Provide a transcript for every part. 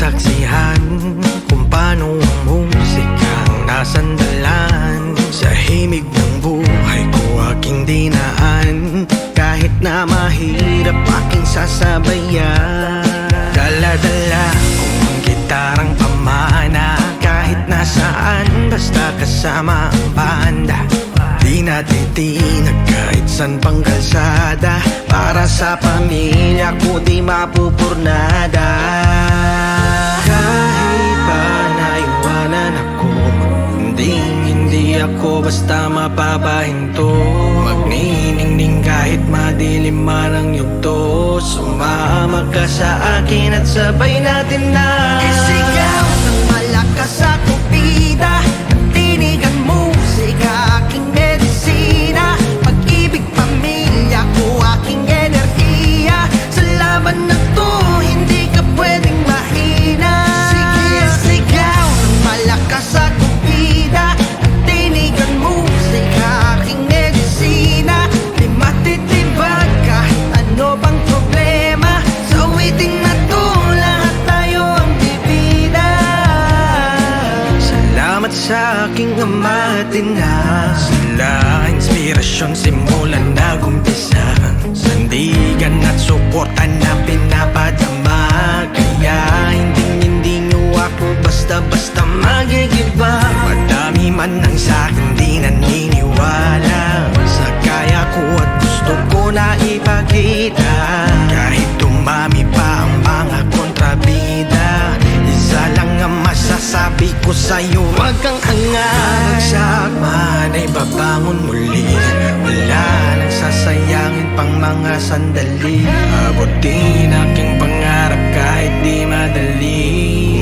masaksihan Kung paano umusik ang nasandalan. Sa himig ng buhay ko aking dinaan Kahit na mahirap aking sasabayan. Dala-dala kung gitarang pamana Kahit nasaan basta kasama ang banda. Di natitinag kahit san pang kalsada Para sa pamilya ko di mapupurnada. Ako basta mapapahinto. Magniningning kahit madilim man ang yugto. Sumama ka sa akin at sabay natin na. Isigaw ng malakas sa kupida sa aking ama at Sila inspirasyon simulan na gumpisa Sandigan at suporta na pinapadama. Kaya hindi hindi nyo ako basta-basta magigiba. Madami man ang sa akin di naniniwala. Sa kaya ko at gusto ko na ipakita masasabi ko sa'yo Huwag kang angat Bagsak man ay babangon muli. Wala nang sasayangin pang mga sandali. Abutin aking pangarap kahit di madali.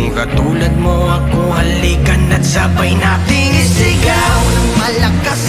Kung katulad mo ako halikan at sabay nating isigaw ng malakas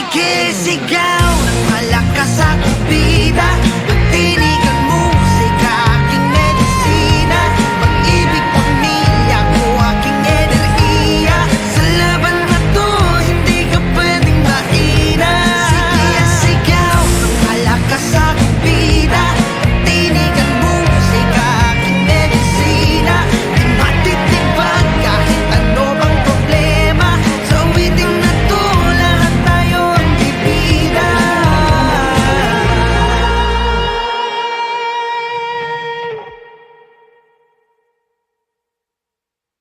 Sige, sigaw malakas sa kupida Ang tinig